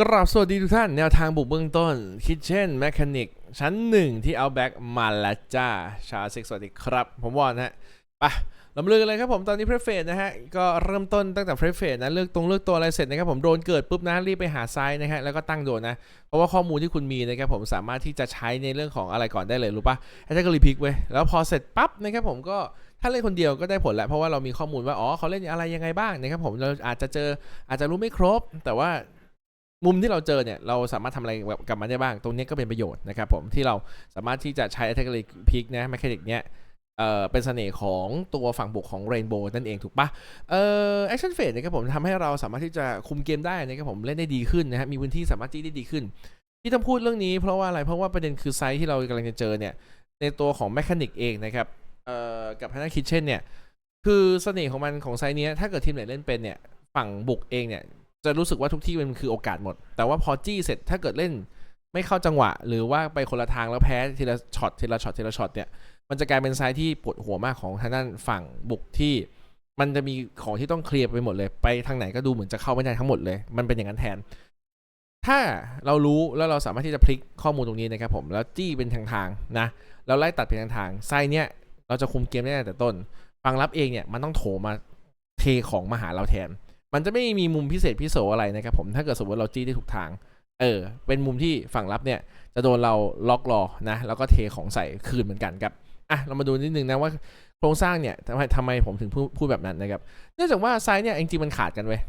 กราบสวัสดีทุกท่าน แนวทางบุกเบื้องต้น Kitchen Mechanic ชั้นหนึ่งที่เอาแบ็กมาแล้วจ้า ชาเซ็กสวัสดีครับ ผมวอนนะฮะลำเลือกันเลยครับผม ตอนนี้เพรสเฟสนะฮะ ก็เริ่มต้นตั้งแต่เพรสเฟสนะ เลือกตรงเลือกตัวอะไรเสร็จนะครับผม โดนเกิดปุ๊บนะ รีบไปหาไซส์นะฮะ แล้วก็ตั้งโดนนะ เพราะว่าข้อมูลที่คุณมีนะครับผมสามารถที่จะใช้ในเรื่องของอะไรก่อนได้เลยรู้ปะแอตแทกรีพิกเว้แล้วพอเสร็จปั๊บนะครับผมก็ถ้าเล่นคนเดียวก็ได้ผลแหละเพราะว่าเรามีข้อมูลว่าอ๋อเขาเล่นอะไรยังไงบ้างนะครับผมเราอาจจะเจออาจจะรู้ไม่ครบ แต่ว่า มุมที่เราเจอเนี่ยเราสามารถทำอะไรกับมันได้บ้าง ตรงนี้ก็เป็นประโยชน์นะครับผมที่เราสามารถที่จะใช้ attack rate peak นะ mechanic เนี้ยเออเป็นเสน่ห์ของตัวฝั่งบุกของ Rainbow นั่นเองถูกปะเอ่อ action phase นะครับผมทำให้เราสามารถที่จะคุมเกมได้นะครับผมเล่นได้ดีขึ้นนะฮะมีพื้นที่สามารถจี้ได้ดีขึ้น ที่ต้องพูดเรื่องนี้เพราะว่าอะไรเพราะว่าประเด็นคือไซส์ที่เรากำลังจะเจอเนี่ยในตัวของ mechanic เองนะครับเอ่อกับ Hannah Kitchen เนี่ยคือเสน่ห์ของมันของไซส์เนี้ยถ้าเกิดทีมไหนเล่นเป็นเนี่ยฝั่งบุกเองเนี่ย จะรู้สึกว่าทุกที่มันคือโอกาสหมด แต่ว่าพอจี้เสร็จถ้าเกิดเล่นไม่เข้าจังหวะ หรือว่าไปคนละทางแล้วแพ้ทีละช็อตทีละช็อตทีละช็อตเนี่ยมันจะกลายเป็นไซด์ที่ปวดหัวมากของทางด้านฝั่งบุกที่ มันจะมีของที่ต้องเคลียร์ไปหมดเลย ไปทางไหนก็ดูเหมือนจะเข้าไม่ได้ทั้งหมดเลย มันเป็นอย่างนั้นแทน ถ้าเรารู้แล้วเราสามารถที่จะพลิกข้อมูลตรงนี้นะครับผมแล้วจี้เป็นทางทางๆนะแล้วไล่ตัดเป็นทางทางๆไซด์เนี่ยเราจะคุมเกมได้แต่ต้น ฝั่งรับเองเนี่ยมันต้องโถมาเทของมาหาเราแทน มันจะไม่มีมุมพิเศษพิโสอะไรนะครับผมถ้าเกิดสมมติเราจี้ได้ถูกทาง เออ เป็นมุมที่ฝั่งรับเนี่ย จะโดนเราล็อกรอนะ แล้วก็เทของใส่คืนเหมือนกันครับอะเรามาดูนิดนึงนะว่าโครงสร้างเนี่ยทำไมทำไมผมถึงพูดแบบนั้นนะครับ เนื่องจากว่าไซส์เนี่ยจริงๆมันขาดกันเว้ย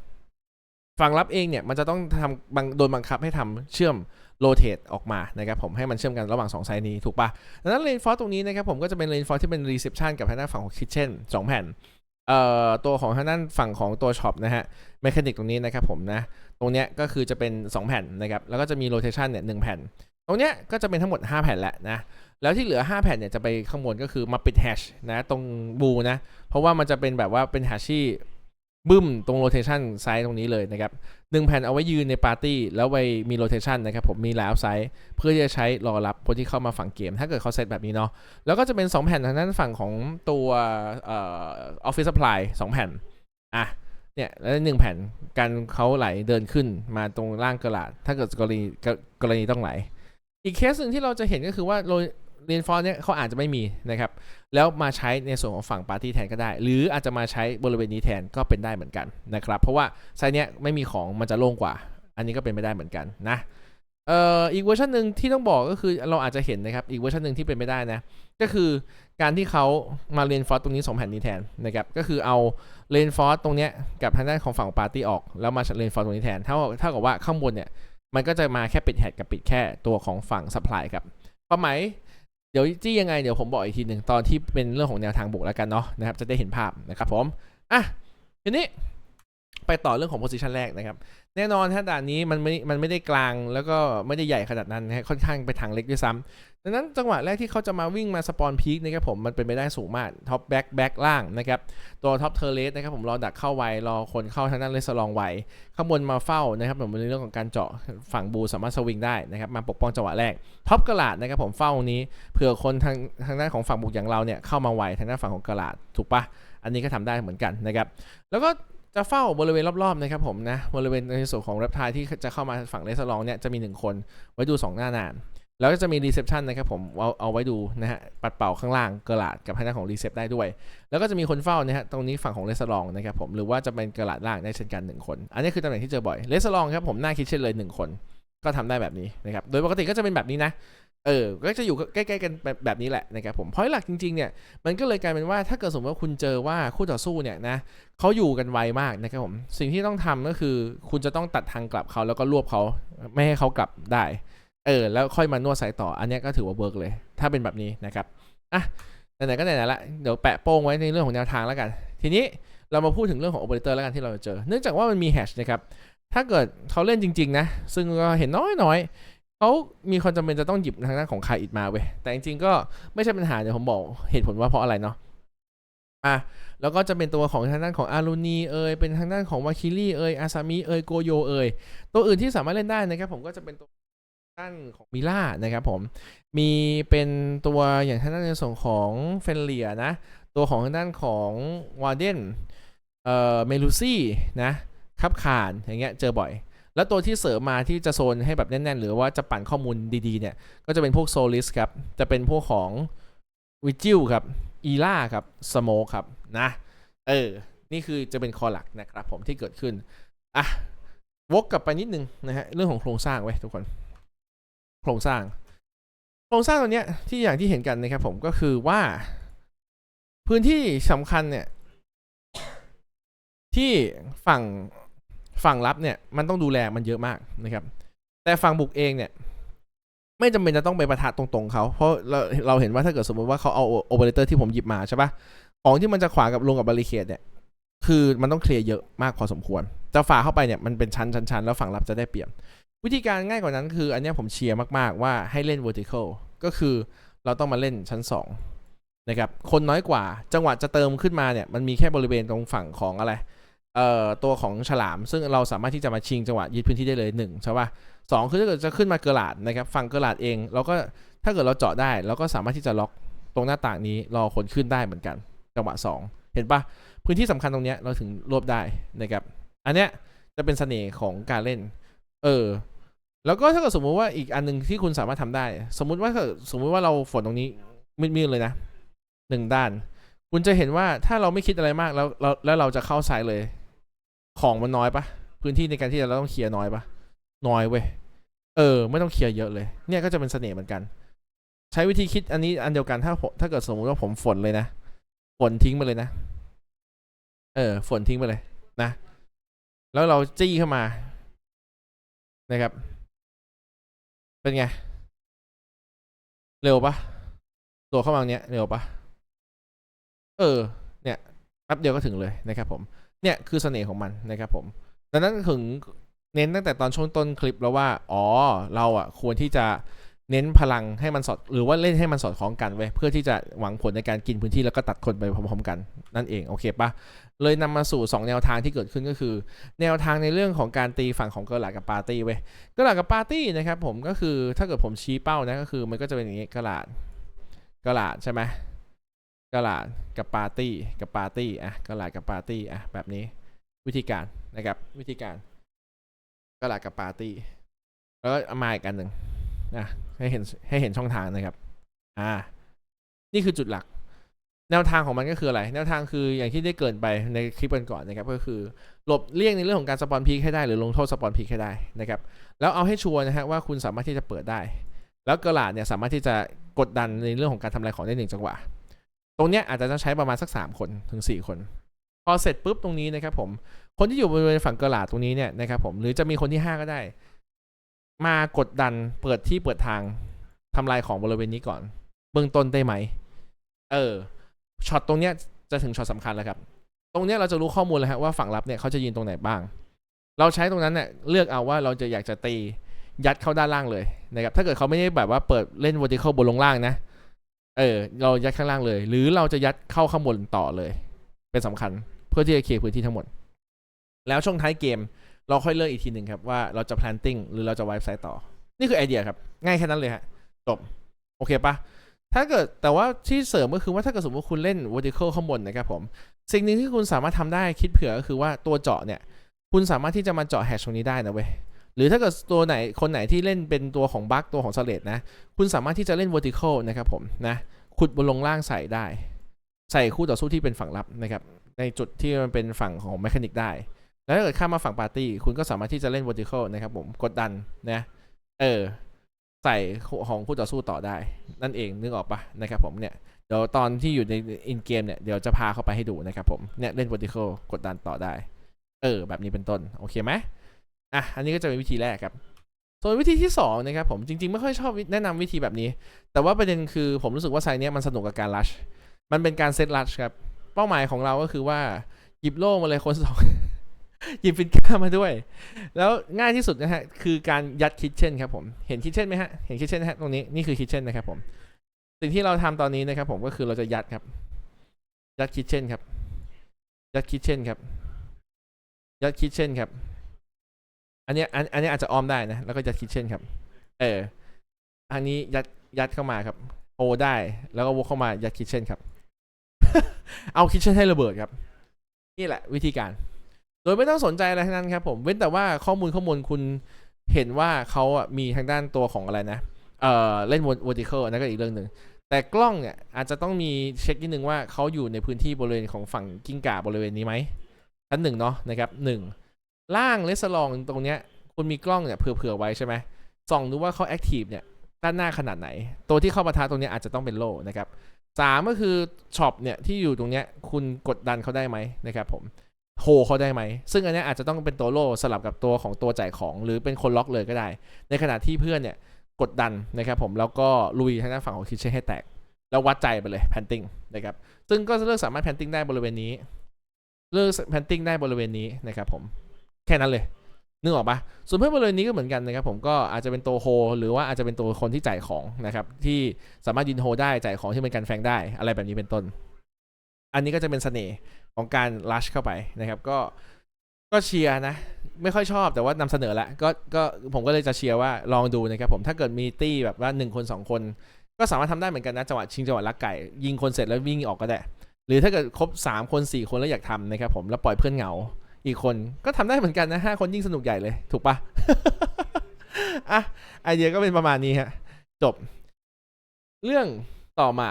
ฝั่งรับเองเนี่ยมันจะต้องทำบังโดนบังคับให้ทำเชื่อมโรเตทออกมานะครับผมให้มันเชื่อมกันระหว่าง2ไซส์นี้ถูกปะดังนั้นเลนฟอร์ตรงนี้นะครับผมก็จะเป็นเลนฟอร์ที่เป็นรีเซพชันกับทางด้านฝั่งของคิทเช่นสองแผ่น เอ่อตัวของทางด้านฝั่งของตัวช็อปนะฮะเมคานิกตรงนี้นะครับผมนะ ตรงเนี้ยก็คือจะเป็น 2 แผ่นนะครับ แล้วก็จะมีโรเทชันเนี่ยหแผ่น ตรงเนี้ยก็จะเป็นทั้งหมด 5 แผ่นแหละนะ แล้วที่เหลือ 5 แผ่นเนี่ยจะไปข้างบนก็คือมาปิดแฮชนะตรงบูนะ เพราะว่ามันจะเป็นแบบว่าเป็นแฮชที่บึ้มตรงโรเทชันไซส์ตรงนี้เลยนะครับ หนึ่งแผ่นเอาไว้ยืนในปาร์ตี้ แล้วไปมีโรเทชันนะครับผมมีแล้วไซส์เพื่อที่จะใช้รอรับคนที่เข้ามาฝั่งเกม ถ้าเกิดเขาเซตแบบนี้เนาะแล้วก็จะเป็น 2 แผ่นทางด้านฝั่งของตัวเอ่อออฟฟิศซัพพลายสองแผ่นอะเนี่ยแล้วหนึ่งแผ่นการเขาไหลเดินขึ้นมาตรงล่างกระดาษถ้าเกิดกรณีกกรณีต้องไหล อีกเคสหนึ่งที่เราจะเห็นก็คือว่า รเรีนฟอนเนี่ยเขาอาจจะไม่มีนะครับ แล้วมาใช้ในส่วนของฝั่งปาร์ตี้แทนก็ได้ หรืออาจจะมาใช้บริเวณนี้แทนก็เป็นได้เหมือนกันนะครับ เพราะว่าไซส์เนี้ยไม่มีของมันจะโล่งกว่า อันนี้ก็เป็นไปได้เหมือนกันนะเอ่ออีกเวอร์ชันหนึ่งที่ต้องบอกก็คือเราอาจจะเห็นนะครับ อีกเวอร์ชันหนึ่งที่เป็นไม่ได้นะ ก็คือการที่เขามาเลนฟอร์ตรงนี้สองแผ่นนี้แทนนะครับ ก็คือเอาเลนฟอร์ตตรงเนี้ยกับทางด้านของฝั่งปาร์ตี้ออก แล้วมาเลนฟอร์ตตรงนี้แทนเท่าเท่ากับว่าข้างบนเนี่ยมันก็จะมาแค่ปิดแฮดกับปิดแค่ตัวของฝั่งซัพพลายครับความหมาย ดี๋ยวจี้ยังไงเดี๋ยวผมบอกอีกทีหนึ่งตอนที่เป็นเรื่องของแนวทางบุกแล้วกันเนาะนะครับจะได้เห็นภาพนะครับผมอะทีนี้ ไปต่อเรื่องของโพซิชันแรกนะครับ แน่นอนถ้าด่านนี้มันไม่ มันไม่ได้กลางแล้วก็ไม่ได้ใหญ่ขนาดนั้นนะค่อนข้างไปทางเล็กด้วยซ้ำดังนั้นจังหวะแรกที่เขาจะมาวิ่งมาสปอนพีคนะครับผมมันเป็นไปได้สูงมากท็อปแบ็กแบ็กล่างนะครับตัวท็อปเทอร์เลสนะครับผมรอดักเข้าไวรอคนเข้าทางด้านเลสลองไวข้างบนมาเฝ้านะครับผมในเรื่องของการเจาะฝั่งบูสามารถสวิงได้นะครับมาปกป้องจังหวะแรกท็อปกระลาดนะครับผมเฝ้าตรงนี้เผื่อคนทางทางด้านของฝั่งบุกอย่างเราเนี่ยเข้ามาไวทางด้านฝั่งของกระลาดถูกปะอันนี้ก็ทำได้เหมือนกันนะครับแล้วก็ จะเฝ้าบริเวณรอบๆนะครับผมนะบริเวณในส่วนของแรปทายที่จะเข้ามาฝั่งเลสลองเนี่ยจะมี 1 คนไว้ดู 2 หน้านาน แล้วก็จะมีรีเซพชันนะครับผมเอาเอาไว้ดูนะฮะปัดเป่าข้างล่างกระดาษกับทางด้านของรีเซพได้ด้วย แล้วก็จะมีคนเฝ้านะฮะตรงนี้ฝั่งของเลสลองนะครับผมหรือว่าจะเป็นกระดาษล่างได้เช่นกัน 1 คน อันนี้คือตำแหน่งที่เจอบ่อยเลสลองครับผมหน้าคิดเช่นเลย 1 คน ก็ทำได้แบบนี้นะครับโดยปกติก็จะเป็นแบบนี้นะ เออ ก็จะอยู่ใกล้ๆกันแบบแบบนี้แหละนะครับผมเพราะหลักจริงๆเนี่ย มันก็เลยกลายเป็นว่าถ้าเกิดสมมติว่าคุณเจอว่าคู่ต่อสู้เนี่ยนะเขาอยู่กันไวมากนะครับผม สิ่งที่ต้องทำก็คือ คุณจะต้องตัดทางกลับเขาแล้วก็รวบเขาไม่ให้เขากลับได้ เออ แล้วค่อยมานวดสายต่อ อันนี้ก็ถือว่าเวิร์กเลย ถ้าเป็นแบบนี้นะครับ อะ ไหนๆก็ไหนๆละ เดี๋ยวแปะโป้งไว้ในเรื่องของแนวทางแล้วกัน ทีนี้เรามาพูดถึงเรื่องของโอเปอเรเตอร์แล้วกันที่เราจะเจอ เนื่องจากว่ามันมีแฮชนะครับ ถ้าเกิดเขาเล่นจริง ๆ นะ ซึ่งก็เห็นน้อยๆ เขามีความจำเป็นจะต้องหยิบทางด้านของคาอิดมาเว้ย แต่จริงๆก็ไม่ใช่ปัญหาเดี๋ยวผมบอกเหตุผลว่าเพราะอะไรเนาะ อะ แล้วก็จะเป็นตัวของทางด้านของอารูนีเอยเป็นทางด้านของวาคิลี่เอยอาซามิเอยโกโยเอยตัวอื่นที่สามารถเล่นได้นะครับผมก็จะเป็นตัวด้านของมิล่านะครับผม มีเป็นตัวอย่างทางด้านในส่วนของเฟนเลียนะ ตัวของทางด้านของวาเดน เอ่อ เมลูซี่นะคับคานอย่างเงี้ยเจอบ่อย แล้วตัวที่เสริมมาที่จะโซนให้แบบแน่น ๆ หรือว่าจะปั่นข้อมูลดีๆเนี่ย ก็จะเป็นพวกโซลิสครับ จะเป็นพวกของวิจิลครับอีล่าครับสโมครับนะ เออ นี่คือจะเป็นคอหลักนะครับผมที่เกิดขึ้น อะ วกกลับไปนิดนึงนะฮะ เรื่องของโครงสร้างไว้ทุกคน โครงสร้าง โครงสร้างตัวเนี้ยที่อย่างที่เห็นกันนะครับผมก็คือว่า พื้นที่สำคัญเนี่ย ที่ฝั่ง ฝั่งรับเนี่ยมันต้องดูแลมันเยอะมากนะครับ แต่ฝั่งบุกเองเนี่ย ไม่จำเป็นจะต้องไปประทะตรงๆเขาเพราะเราเราเห็นว่าถ้าเกิดสมมติว่าเขาเอาโอเปอเรเตอร์ที่ผมหยิบมาใช่ปะของที่มันจะขวางกับลงกับบาริเคดเนี่ย คือมันต้องเคลียร์เยอะมากพอสมควรจะฝ่าเข้าไปเนี่ยมันเป็นชั้นชั้นแล้วฝั่งรับจะได้เปรียบวิธีการง่ายกว่านั้นคือ อันเนี้ยผมเชียร์มากๆว่าให้เล่น vertical ก็คือเราต้องมาเล่นชั้น 2 นะครับ คนน้อยกว่าจังหวะจะเติมขึ้นมาเนี่ย มันมีแค่บริเวณตรงฝั่งของอะไร เอ่อตัวของฉลาม ซึ่งเราสามารถที่จะมาชิงจังหวะยึดพื้นที่ได้เลยหนึ่งใช่ป่ะสองคือถ้าเกิดจะขึ้นมาเกร์ลาดนะครับฝั่งเกร์ลาดเองเราก็ถ้าเกิดเราเจาะได้เราก็สามารถที่จะล็อกตรงหน้าต่างนี้รอคนขึ้นได้เหมือนกัน จังหวะ 2 เห็นปะพื้นที่สำคัญตรงเนี้ยเราถึงรวบได้นะครับอันเนี้ยจะเป็นเสน่ห์ของการเล่น เออ แล้วก็ถ้าเกิดสมมุติว่าอีกอันหนึงที่คุณสามารถทำได้ สมมุติว่าถ้าสมมุติว่าเราฝนตรงนี้มืดๆเลยนะหนึ่งด้าน คุณจะเห็นว่าถ้าเราไม่คิดอะไรมากแล้วแล้วแล้วเราจะเข้าซ้ายเลย ของมันน้อยปะพื้นที่ในการที่เราต้องเคลียร์น้อยปะน้อยเว้ยเออ ไม่ต้องเคลียร์เยอะเลย เนี่ยก็จะเป็นเสน่ห์เหมือนกัน ใช้วิธีคิดอันนี้อันเดียวกันถ้าถ้าเกิดสมมติว่าผมฝนเลยนะฝนทิ้งไปเลยนะ เออ ฝนทิ้งไปเลยนะ แล้วเราจี้เข้ามา นะครับ เป็นไง เร็วปะตัวเข้ามาเนี้ยเร็วปะเออ เนี่ยแป๊บเดียวก็ถึงเลยนะครับผม เนี่ยคือเสน่ห์ของมันนะครับผมดังนั้นถึงเน้นตั้งแต่ตอนช่วงต้นคลิปแล้วว่า อ๋อ เราอะควรที่จะเน้นพลังให้มันสอด หรือว่าเล่นให้มันสอดคล้องกันไว้ยเพื่อที่จะหวังผลในการกินพื้นที่แล้วก็ตัดคนไปพร้อมๆกัน นั่นเองโอเคปะเลยนำมาสู่ 2 แนวทางที่เกิดขึ้นก็คือ แนวทางในเรื่องของการตีฝั่งของเกลากับปาร์ตี้เว้ยกระดากับปาร์ตี้นะครับผมก็คือถ้าเกิดผมชี้เป้านะก็คือมันก็จะเป็นอย่างนี้กระดากระดาใช่ไหม กระดาษกับปาร์ตี้กับปาร์ตี้อะกระดาษกับปาร์ตี้อะแบบนี้วิธีการนะครับวิธีการกระดาษกับปาร์ตี้แล้วก็เอามาอีกอันหนึ่งนะให้เห็นให้เห็นช่องทางนะครับ อ่า นี่คือจุดหลัก แนวทางของมันก็คืออะไร แนวทางคืออย่างที่ได้เกินไปในคลิปก่อนๆนะครับ ก็คือหลบเลี่ยงในเรื่องของการสปอนพีคให้ได้หรือลงโทษสปอนพีคให้ได้นะครับ แล้วเอาให้ชัวร์นะฮะว่าคุณสามารถที่จะเปิดได้ แล้วกระลาดเนี่ยสามารถที่จะกดดันในเรื่องของการทำลายของได้หนึ่งจังหวะ ตรงเนี้ยอาจจะต้องใช้ประมาณสัก 3 คนถึง 4 คน พอเสร็จปุ๊บตรงนี้นะครับผม คนที่อยู่บริเวณฝั่งกระลาดตรงนี้เนี่ยนะครับผมหรือจะมีคนที่ 5 ก็ได้ มากดดันเปิดที่เปิดทางทำลายของบริเวณนี้ก่อน เบื้องต้นได้ไหม เออช็อตตรงเนี้ยจะถึงช็อตสำคัญแล้วครับ ตรงเนี้ยเราจะรู้ข้อมูลแล้วฮะว่าฝั่งรับเนี่ยเขาจะยืนตรงไหนบ้าง เราใช้ตรงนั้นเนี่ยเลือกเอาว่าเราจะอยากจะตียัดเข้าด้านล่างเลยนะครับถ้าเกิดเขาไม่ได้แบบว่าเปิดเล่น vertical บนลงล่างนะ เออ เรายัดข้างล่างเลย หรือเราจะยัดเข้าข้างบนต่อเลย เป็นสำคัญเพื่อที่จะเคลียร์พื้นที่ทั้งหมด แล้วช่วงท้ายเกม เราค่อยเลือกอีกทีหนึ่งครับว่าเราจะ planting หรือเราจะ wipe side ต่อ นี่คือไอเดียครับ ง่ายแค่นั้นเลยฮะจบ โอเคปะถ้าเกิดแต่ว่าที่เสริมก็คือว่าถ้าเกิดสมมติคุณเล่น vertical ข้างบนนะครับผม สิ่งหนึ่งที่คุณสามารถทำได้คิดเผื่อก็คือว่าตัวเจาะเนี่ย คุณสามารถที่จะมาเจาะแฮชตรงนี้ได้นะเว้ยหรือถ้าเกิดตัวไหนคนไหนที่เล่นเป็นตัวของบั๊กตัวของสเลดนะ คุณสามารถที่จะเล่น vertical นะครับผมนะ ขุดบนลงล่างใส่ได้ ใส่คู่ต่อสู้ที่เป็นฝั่งรับนะครับ ในจุดที่มันเป็นฝั่งของแมคานิกได้ แล้วถ้าเกิดข้ามมาฝั่งปาร์ตี้ คุณก็สามารถที่จะเล่น vertical นะครับผมกดดันนะเออใส่ของคู่ต่อสู้ต่อได้ นั่นเองนึกออกปะนะครับผมเนี่ยเดี๋ยวตอนที่อยู่ในอินเกมเนี่ยเดี๋ยวจะพาเข้าไปให้ดูนะครับผมเนี่ยเล่น vertical กดดันต่อได้ เออ แบบนี้เป็นต้น โอเคไหมอะอันนี้ก็จะเป็นวิธีแรกครับ ส่วนวิธีที่สองนะครับผมจริงๆ ไม่ค่อยชอบแนะนำวิธีแบบนี้ แต่ว่าประเด็นคือผมรู้สึกว่าไซต์เนี้ยมันสนุกกับการลัชมันเป็นการเซตลัชครับ เป้าหมายของเราก็คือว่าหยิบโล่มาเลยคนสองหยิบฟินก้ามาด้วย แล้วง่ายที่สุดนะฮะคือการยัดคิทเช่นครับผมเห็นคิทเช่นไหมฮะเห็นคิทเช่นฮะตรงนี้นี่คือคิทเช่นนะครับผมสิ่งที่เราทำตอนนี้นะครับผมก็คือเราจะยัดครับ ยัดคิทเช่นครับ ยัดคิทเช่นครับ ยัดคิทเช่นครับ อันนี้อันอันนี้อาจจะออมได้นะ แล้วก็ยัดคิทเช่นครับ เออ อันนี้ยัดยัดเข้ามาครับ โอได้ แล้วก็วกเข้ามายัดคิทเช่นครับ เอาคิทเช่นให้ระเบิดครับ นี่แหละวิธีการ โดยไม่ต้องสนใจอะไรทั้งนั้นครับผม เว้นแต่ว่าข้อมูลข้อมูลคุณเห็นว่าเขาอะมีทางด้านตัวของอะไรนะ เอ่อ เล่น vertical นนั่นก็อีกเรื่องหนึ่ง แต่กล้องเนี่ยอาจจะต้องมีเช็คนิดนึงว่าเขาอยู่ในพื้นที่บริเวณของฝั่งกิ้งก่าบริเวณนี้ไหมชั้นหนึ่งเนาะนะครับหนึ่ง ล่างเลสลองตรงเนี้ยคุณมีกล้องเนี่ยเผื่อๆไว้ใช่ไหมส่องดูว่าเขาแอคทีฟเนี่ยด้านหน้าขนาดไหน ตัวที่เข้ามาท้าตรงเนี้ยอาจจะต้องเป็นโล่นะครับสามก็คือช็อปเนี่ยที่อยู่ตรงเนี้ยคุณกดดันเขาได้ไหมนะครับผมโฮเขาได้ไหม ซึ่งอันเนี้ยอาจจะต้องเป็นตัวโล่สลับกับตัวของตัวจ่ายของ หรือเป็นคนล็อกเลยก็ได้ ในขณะที่เพื่อนเนี่ยกดดันนะครับผมแล้วก็ลุยทางด้านฝั่งของคิดเช่ให้แตก แล้ววัดใจไปเลยแพนติ้งนะครับซึ่งก็เลือกสามารถแพนติ้งได้บริเวณนี้ เลือกแพนติ้งได้บริเวณนี้นะครับผม แค่นั้นเลยนึกออกปะส่วนเพื่อนบริเวณนี้ก็เหมือนกันนะครับผมก็อาจจะเป็นตัวโฮหรือว่าอาจจะเป็นตัวคนที่จ่ายของนะครับที่สามารถยืนโฮได้จ่ายของที่เป็นการแฟงได้อะไรแบบนี้เป็นต้น อันนี้ก็จะเป็นเสน่ห์ของการลัชเข้าไปนะครับก็ก็เชียร์นะ ไม่ค่อยชอบแต่ว่านำเสนอละก็ก็ผมก็เลยจะเชียร์ว่าลองดูนะครับผมถ้าเกิดมีตี้แบบว่า 1 คน 2 คน ก็สามารถทำได้เหมือนกันนะจังหวะชิงจังหวะลักไก่ ยิงคนเสร็จแล้ววิ่งออกก็ได้ หรือถ้าเกิดครบ 3 คน 4 คนแล้วอยากทำนะครับผมแล้วปล่อยเพื่อนเหงา อีกคนก็ทำได้เหมือนกันนะห้าคนยิ่งสนุกใหญ่เลย ถูกปะอะไอเดียก็เป็นประมาณนี้ฮะ จบ เรื่องต่อมา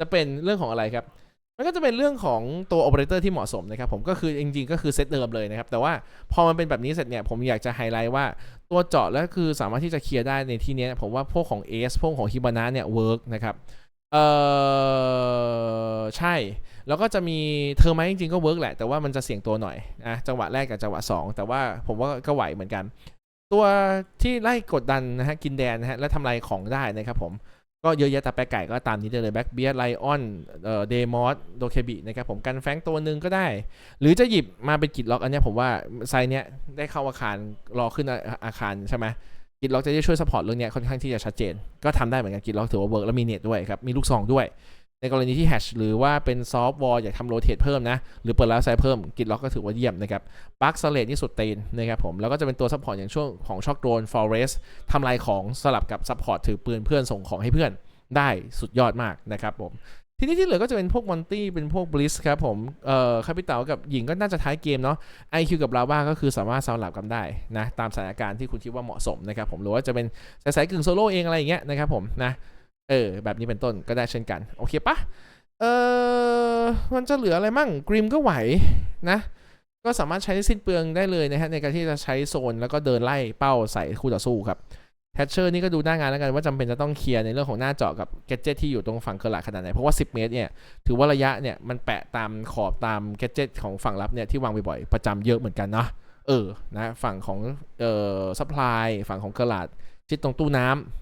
จะเป็นเรื่องของอะไรครับ มันก็จะเป็นเรื่องของตัวโอเปอเรเตอร์ที่เหมาะสมนะครับ ผมก็คือจริงๆก็คือเซตเดิมเลยนะครับ แต่ว่าพอมันเป็นแบบนี้เสร็จเนี่ยผมอยากจะไฮไลท์ว่าตัวเจาะแล้วคือสามารถที่จะเคลียร์ได้ในที่นี้ผมว่าพวกของ AS พวกของฮิบานะเนี่ยเวิร์กนะครับ เออใช่ แล้วก็จะมีเทอร์ไมจริงๆก็เวิร์กแหละ แต่ว่ามันจะเสี่ยงตัวหน่อยนะจังหวะแรกกับจังหวะ 2 แต่ว่าผมว่าก็ไหวเหมือนกัน ตัวที่ไล่กดดันนะฮะกินแดนนะฮะและทำลายของได้นะครับผมก็เยอะแยะแต่แปะไก่ก็ตามนี้ได้เลยแบ็กเบียร์ไลออนเอ่อเดมอสโดเคบินะครับผมกันแฟงตัวหนึ่งก็ได้ หรือจะหยิบมาเป็นกิดล็อกอันเนี้ยผมว่าไซเนี้ยได้เข้าอาคารรอขึ้นอาอาคารใช่ไหมกิดล็อกจะได้ช่วยสปอร์ตเรื่องเนี้ยค่อนข้างที่จะชัดเจน ก็ทำได้เหมือนกันกิดล็อกถือว่าเวิร์กแล้วมีเน็ตด้วยครับ มีลูกซองด้วย ในกรณีที่แฮชหรือว่าเป็นซอฟต์วอลอยากทำโรเตทเพิ่มนะ หรือเปิดแล้วไซส์เพิ่มกิดล็อกก็ถือว่าเยี่ยมนะครับบัคสเลตนี่สุดเตนนะครับผม แล้วก็จะเป็นตัวซัพพอร์ตอย่างช่วงของช็อคโดนฟอเรสทำลายของสลับกับซัพพอร์ตถือปืนเพื่อนส่งของให้เพื่อนได้สุดยอดมากนะครับผมทีนี้ที่เหลือก็จะเป็นพวกมอนตี้เป็นพวกบลิสครับผมเอ่อคาปิตากับหญิงก็น่าจะท้ายเกมเนาะ IQ กับลาว่าก็คือสามารถสลับกันได้นะตามสถานการณ์ที่คุณคิดว่าเหมาะสมนะครับผมหรือว่าจะเป็นสายๆกึ่งโซโล่เองอะไรอย่างเงี้ยนะครับผมนะ เออ แบบนี้เป็นต้นก็ได้เช่นกัน โอเคปะเออมันจะเหลืออะไรมั่งกริมก็ไหวนะ ก็สามารถใช้สิ้นเปลืองได้เลยนะฮะ ในการที่จะใช้โซนแล้วก็เดินไล่เป้าใส่คู่ต่อสู้ครับแทชเชอร์นี่ก็ดูหน้างานแล้วกันว่าจำเป็นจะต้องเคลียร์ในเรื่องของหน้าจอกับแกจเจตที่อยู่ตรงฝั่งเคอร์ลาขนาดไหน เพราะว่า 10 เมตรเนี่ยถือว่าระยะเนี่ยมันแปะตามขอบตามแกจเจตของฝั่งรับเนี่ยที่วางบ่อยๆประจำเยอะเหมือนกันเนาะเออนะฝั่งของเอ่อซัพพลายฝั่งของเคอร์ลาชิดตรงตู้น้ำ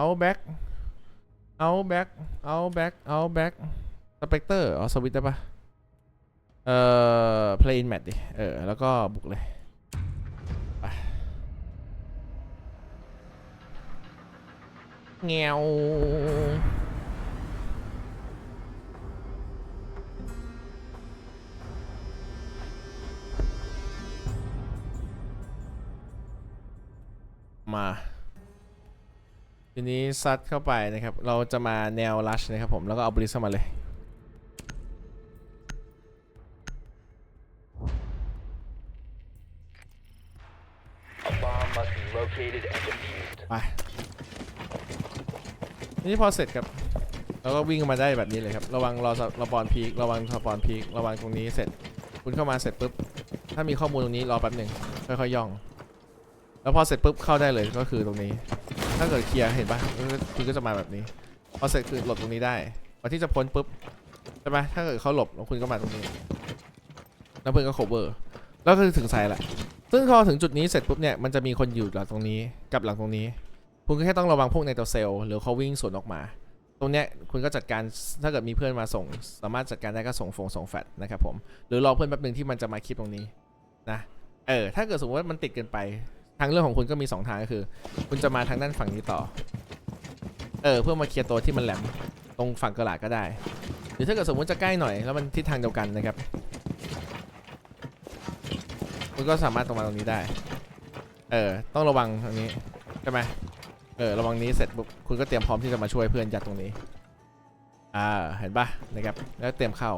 เอาแบ็กเอาแบ็กเอาแบ็กเอาแบ็กสเปกเตอร์อ๋อสวิตได้ปะเอ่อ play in match ดิ เออ แล้วก็บุกเลยเงี้ยว ทีนี้ซัดเข้าไปนะครับ เราจะมาแนวลัชนะครับผมแล้วก็เอาบริสเข้ามาเลย A bomb must be located and defused. ไปนี่พอเสร็จครับแล้วก็วิ่งมาได้แบบนี้เลยครับ ระวังรอสระบอนพีกระวังสปอนพีกระวังตรงนี้เสร็จ คุณเข้ามาเสร็จปุ๊บ ถ้ามีข้อมูลตรงนี้รอแป๊บหนึ่งค่อยๆย่อง แล้วพอเสร็จปุ๊บเข้าได้เลยก็คือตรงนี้ ถ้าเกิดเคลียร์เห็นปะเออคุณก็จะมาแบบนี้พอเสร็จคือหลบตรงนี้ได้พอที่จะพ้นปุ๊บใช่ปะถ้าเกิดเขาหลบแล้วคุณก็มาตรงนี้แล้วเพื่อนก็ cover แล้วก็ถึงไซด์ละซึ่งพอถึงจุดนี้เสร็จปุ๊บเนี่ยมันจะมีคนอยู่หลังตรงนี้กับหลังตรงนี้ คุณก็แค่ต้องระวังพวกในตัวเซลล์หรือเขาวิ่งสวนออกมา ตรงเนี้ยคุณก็จัดการถ้าเกิดมีเพื่อนมาส่ง สามารถจัดการได้ก็ส่งฟงส่งแฟดนะครับผมหรือรอเพื่อนแป๊บหนึ่งที่มันจะมาคลิปตรงนี้นะเออถ้าเกิดสมมติว่ามันติดเกินไป ทางเรื่องของคุณก็มีสองทางก็คือ คุณจะมาทางด้านฝั่งนี้ต่อ เออ เพื่อมาเคลียร์ตัวที่มันแหลม ตรงฝั่งกระดาษก็ได้ หรือถ้าเกิดสมมติจะใกล้หน่อยแล้วมันทิศทางเดียวกันนะครับ คุณก็สามารถตรงมาตรงนี้ได้ เออ ต้องระวังตรงนี้ใช่ไหมเออ ระวังนี้เสร็จปุ๊บคุณก็เตรียมพร้อมที่จะมาช่วยเพื่อนยัดตรงนี้ อ่า เห็นปะนะครับ แล้วเตรียมเข้า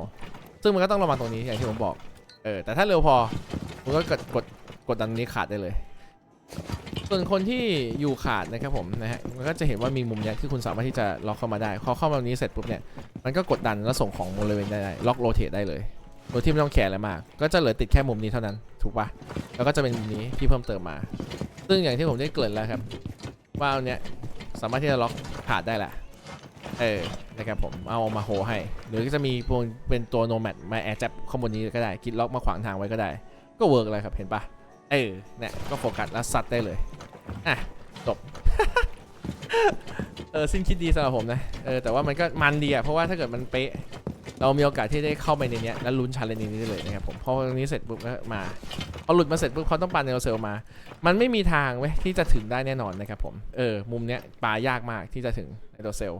ซึ่งมันก็ต้องระวังตรงนี้อย่างที่ผมบอก เออ แต่ถ้าเร็วพอคุณก็กดกดกดดันนี้ขาดได้เลย ส่วนคนที่อยู่ขาดนะครับผมนะฮะมันก็จะเห็นว่ามีมุมเนี้ยที่คุณสามารถที่จะล็อกเข้ามาได้พอเข้ามาตรงนี้เสร็จปุ๊บเนี่ยมันก็กดดันแล้วส่งของบริเวณได้ล็อกโรเทได้เลยโดยที่ไม่ต้องแคร์อะไรมาก ก็จะเหลือติดแค่มุมนี้เท่านั้นถูกปะแล้วก็จะเป็นมุมนี้ที่เพิ่มเติมมา ซึ่งอย่างที่ผมได้เกริ่นแล้วครับว่าอันเนี้ยสามารถที่จะล็อกขาดได้แหละเออนะครับผมเอามาโฮให้ หรือก็จะมีพวกเป็นตัวโนแมดมาแอร์จับข้างบนนี้ก็ได้กิดล็อกมาขวางทางไว้ก็ได้ ก็เวิร์กเลยครับเห็นปะเออเนี่ยก็โฟกัสแล้วซัดได้เลย อะจบ เออสิ้นคิดดีสำหรับผมนะ เออแต่ว่ามันก็มันดีอะเพราะว่าถ้าเกิดมันเป๊ะ เรามีโอกาสที่ได้เข้าไปในเนี้ยแล้วลุ้นชาเลนจ์นี้ได้เลยนะครับผมพอตรงนี้เสร็จปุ๊บก็มาพอหลุดมาเสร็จปุ๊บเขาต้องปาเนลเซลมา มันไม่มีทางเว้ยที่จะถึงได้แน่นอนนะครับผม เออมุมเนี้ยปายากมากที่จะถึงไนโตเซล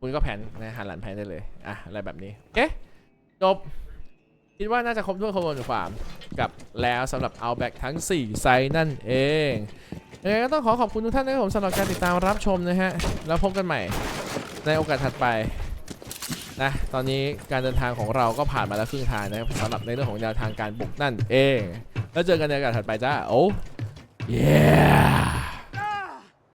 คุณก็แผนนะหันหลังแผนได้เลยอะอะไรแบบนี้โอเคจบคิดว่าน่าจะครบถ้วนครบถ้วนความกับแล้วสำหรับ Outback ทั้ง 4 ไซส์นั่นเอง ยังไงก็ต้องขอขอบคุณทุกท่านนะครับผมสำหรับการติดตามรับชมนะฮะ แล้วพบกันใหม่ในโอกาสถัดไปนะตอนนี้การเดินทางของเราก็ผ่านมาแล้วครึ่งทางนะครับสำหรับในเรื่องของแนวทางการบุกนั่นเอง แล้วเจอกันในโอกาสถัดไปจ้าโอ้ yeah